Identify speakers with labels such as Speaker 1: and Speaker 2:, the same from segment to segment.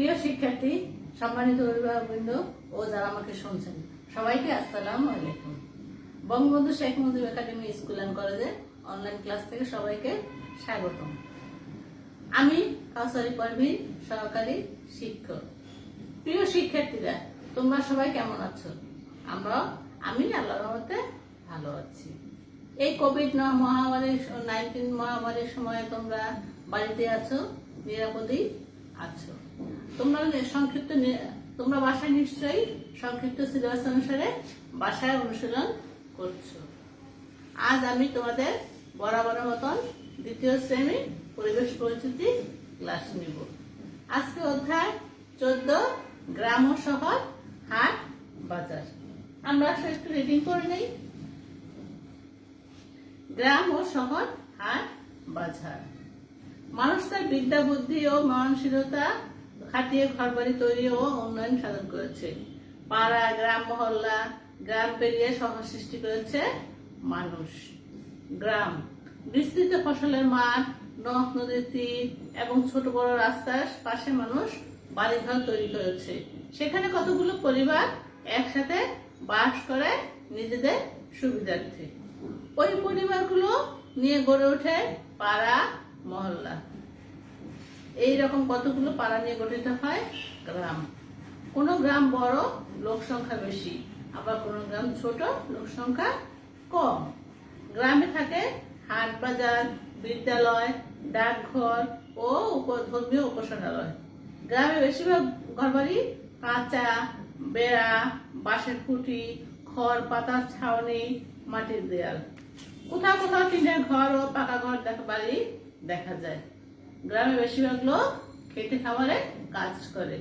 Speaker 1: প্রিয় শিক্ষার্থী, সম্মানিত অভিভাবকবৃন্দ ও যারা আমাকে শুনছেন, সবাইকে আসসালামু আলাইকুম। Bangabandhu Sheikh Mujib academy school and কলেজে অনলাইন ক্লাস থেকে সবাইকে স্বাগতম। আমি কাউসারি পারভিন সহকারী শিক্ষক। প্রিয় শিক্ষার্থীরা, তোমরা সবাই কেমন আছো? আমরা আমি আল্লাহ রহমতে ভালো আছি। এই কোভিড মহামারী নাইন্টিন মহামারীর সময় তোমরা বাড়িতে আছো, নিরাপদেই আছো। তোমরা সংক্ষিপ্ত তোমরা বাসায় নিশ্চয়ই সংক্ষিপ্ত সিলেবাস অনুসারে বাসায় অনুশীলন করছ। আজ আমি তোমাদের বরাবর মতন দ্বিতীয় শ্রেণি পরিবেশ পরিচিতি ক্লাস নিব। আজকে অধ্যায় চোদ্দ, গ্রাম ও শহর, হাট, বাজার। আমরা একটু রিডিং করে নেই। গ্রাম ও শহর, হাট, বাজার। মানুষ তার বিদ্যা, বুদ্ধি ও মননশীলতা খাটিয়ে ঘরবাড়ি তৈরি ও উন্নয়ন সাধন করেছে। পাড়া, গ্রাম, মহল্লা, গ্রাম পেরিয়ে শহর সৃষ্টি করেছে মানুষ। গ্রাম, বিস্তৃত ফসলের মাঠ, নদ, নদীর তীর এবং ছোট বড় রাস্তার পাশে মানুষ বাড়িঘর তৈরি করেছে। সেখানে কতগুলো পরিবার একসাথে বাস করে নিজেদের সুবিধার্থে। ওই পরিবারগুলো নিয়ে গড়ে ওঠে পাড়া, মহল্লা। এই রকম কতগুলো পাড়া নিয়ে গঠিত হয়? গ্রাম। কোনো গ্রাম বড়, লোক সংখ্যা বেশি। আবার কোনো গ্রাম ছোট, লোক সংখ্যা কম। গ্রামে থাকে হাট বাজার, বিদ্যালয়, ডাকঘর ও ধর্মীয় উপাসনালয়। গ্রামে বেশিরভাগ ঘরবাড়ি কাঁচা, বেড়া, বাঁশের খুঁটি, খড়, পাতার ছাউনি, মাটির দেয়াল। কোথাও কোথাও টিনের ঘর ও পাকা ঘর দেখা বাড়ি দেখা যায়। গ্রামে বেশিরভাগ লোক খেতে খামারে কাজ করে।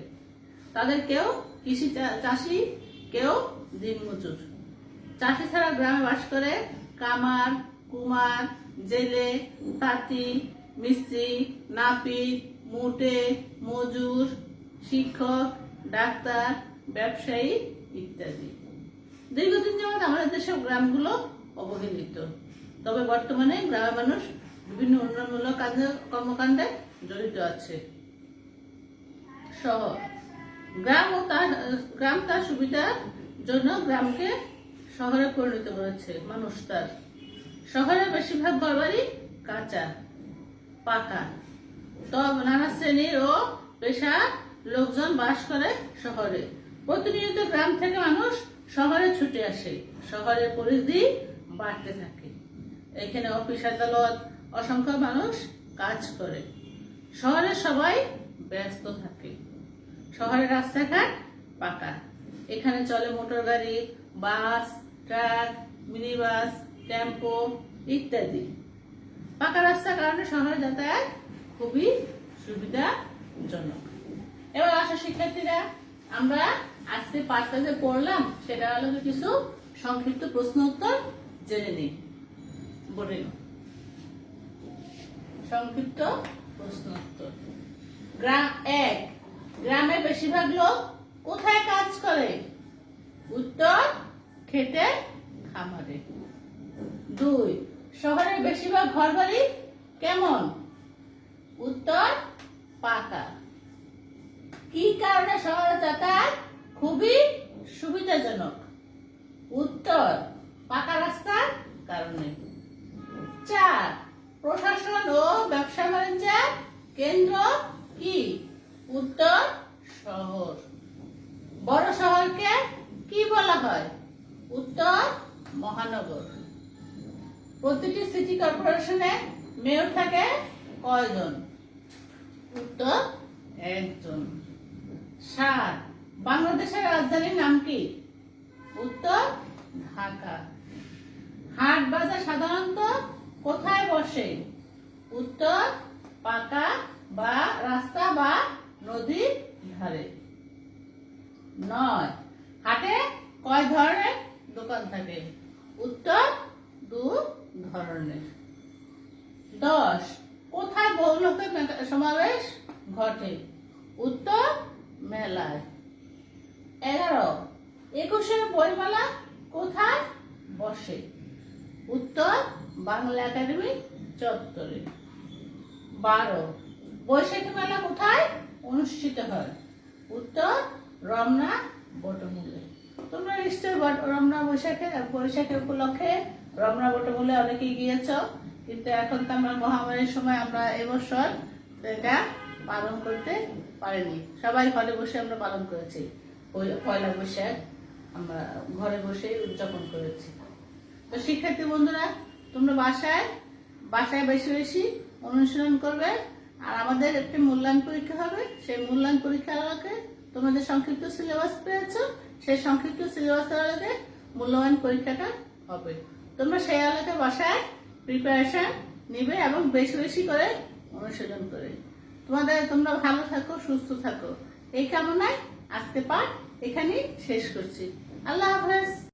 Speaker 1: তাদের কেউ কৃষি চাষি, কেউ দিনমজুর। চাষি ছাড়া গ্রামে বাস করে কামার, কুমার, জেলে, তাঁতি, মিস্ত্রি, নাপিত, মুটে, মজুর, শিক্ষক, ডাক্তার, ব্যবসায়ী ইত্যাদি। দীর্ঘদিন যাবৎ আমাদের দেশের গ্রামগুলো অবহেলিত। তবে বর্তমানে গ্রামের মানুষ বিভিন্ন উন্নয়নমূলক কাজে কর্মকাণ্ডে জড়িত আছে। শহর। গ্রাম ও তার, গ্রাম তার সুবিধার জন্য গ্রামকে শহরে পরিণত করেছে মানুষ তার। শহরে বেশিরভাগ ঘরবাড়ি কাঁচা, পাকা। তব নানা শ্রেণির ও পেশা লোকজন বাস করে শহরে। প্রতিনিয়ত গ্রাম থেকে মানুষ শহরে ছুটে আসে। শহরের পরিধি বাড়তে থাকে। এখানে অফিস আদালত অসংখ্য মানুষ কাজ করে। শহরে সবাই ব্যস্ত থাকে। শহরের রাস্তাঘাট পাকা। এখানে চলে মোটর গাড়ি, bus, truck mini bus tempo ইত্যাদি। পাকা রাস্তার কারণে শহরে যাতায়াত খুবই সুবিধাজনক। এবার আসা শিক্ষার্থীরা, আমরা আজকে পাঠটা যে পড়লাম সেটা হলো কিছু সংক্ষিপ্ত প্রশ্ন উত্তর জেনে নিই। বলে। সংক্ষিপ্ত প্রশ্ন উত্তর গ্রাম এক। গ্রামে বেশিরভাগ লোক কোথায় কাজ করে? উত্তর, খেতে, খামারে। দুই। শহরের বেশিরভাগ ঘরবাড়ি কেমন? উত্তর, পাকা। কি কারণে শহরে যাতায়াত খুবই সুবিধাজনক? উত্তর, পাকা রাস্তার কারণে। চার। প্রশাসন ও ব্যবসা বাণিজ্যের কেন্দ্র কি? উত্তর, শহর। বড় শহরকে কি বলা হয়? উত্তর, মহানগর। প্রতিটি সিটি কর্পোরেশনে মেয়র থাকে কয়জন? উত্তর, একজন। সাত, বাংলাদেশের রাজধানীর নাম কি? উত্তর, ঢাকা। হাট বাজার সাধারণত কোথায় বসে। উত্তর, পাকা বা রাস্তা বা নদীর ধারে। নয়, হাটে কয় ধরনের দোকান থাকে? উত্তর, দু ধরনের। দশ, কোথায় বহু লোকের সমাবেশ ঘটে? উত্তর, মেলায়। এগারো, একুশের বইমেলা কোথায় বসে? উত্তর বাংলা একাডেমি চত্বরে। বারো। বৈশাখী মেলা কোথায়? অনুষ্ঠিত হয়। উত্তর রমনা বটমূলে। তোমরা নিশ্চয়ই রমনা বৈশাখে বৈশাখের উপলক্ষে রমনা বটমূলে অনেকেই গিয়েছ। কিন্তু এখন তো আমরা মহামারীর সময়, আমরা এবছর এটা পালন করতে পারিনি। সবাই ঘরে বসে আমরা পালন করেছি। পয়- পয়লা বৈশাখ আমরা ঘরে বসেই উদযাপন করেছি। তো শিক্ষার্থী বন্ধুরা তোমরা বাসায় বাসায় বেশি বেশি অনুশীলন করবে। আর আমাদের একটি মূল্যায়ন পরীক্ষা হবে। সেই মূল্যায়ন পরীক্ষার আলোকে তোমাদের সংক্ষিপ্ত সিলেবাস পেয়েছ। সেই সংক্ষিপ্ত সিলেবাসের আলোকে মূল্যায়ন পরীক্ষাটা হবে। তোমরা সেই আলোকে বাসায় প্রিপারেশন নিবে এবং বেশি বেশি করে অনুশীলন করে তোমাদের, তোমরা ভালো থাকো, সুস্থ থাকো। এই কামনায় আজকে পাঠ এখানেই শেষ করছি। আল্লাহ হাফেজ।